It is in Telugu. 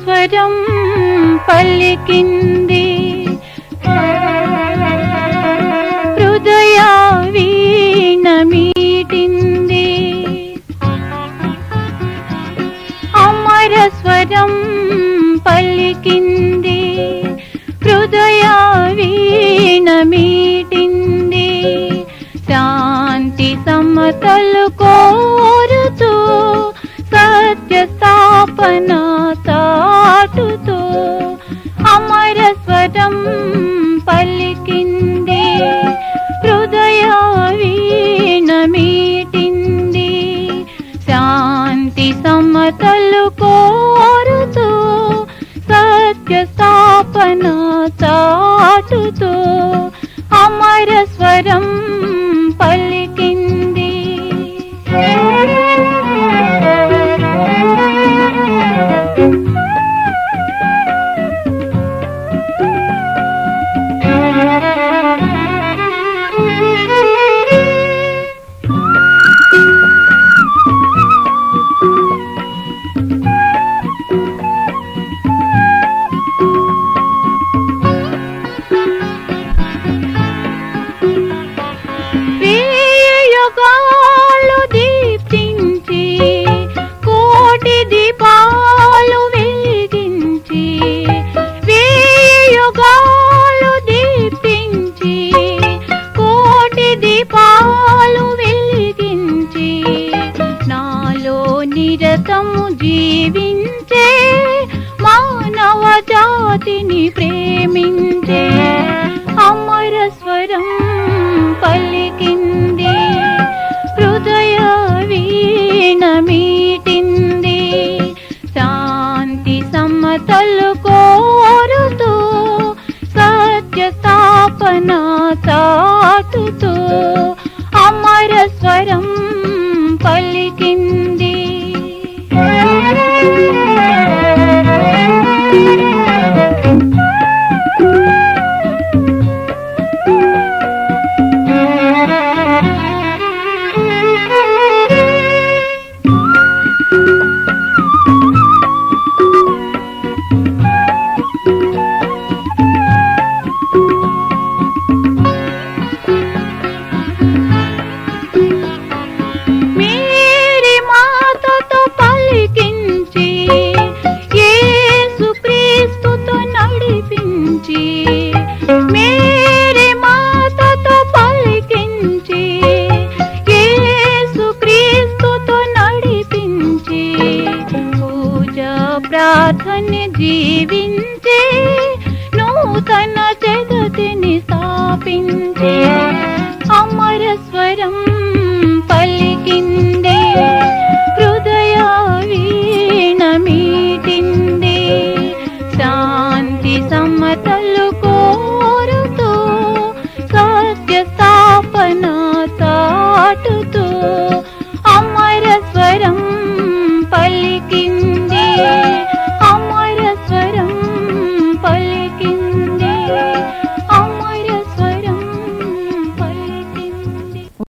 స్వరం పల్లికింది స్వరం పలికింది హృదయ వీణ శాంతి సమతలు కోరుతూ సత్య స్థాపన చాటుతూ అమర స్వరం పలికింది. తపన చాటుతూ అమర స్వరం పల్లి నిరతము జీవించే మానవ జాతిని ప్రేమించే అమర స్వరం పలికింది హృదయ వీణ మీటింది. శాంతి సమ్మతలు కోరుతూ సత్య స్థాపన సాటుతూ ప్రార్థన జీవించే నూతన జగతిని స్థాపించే.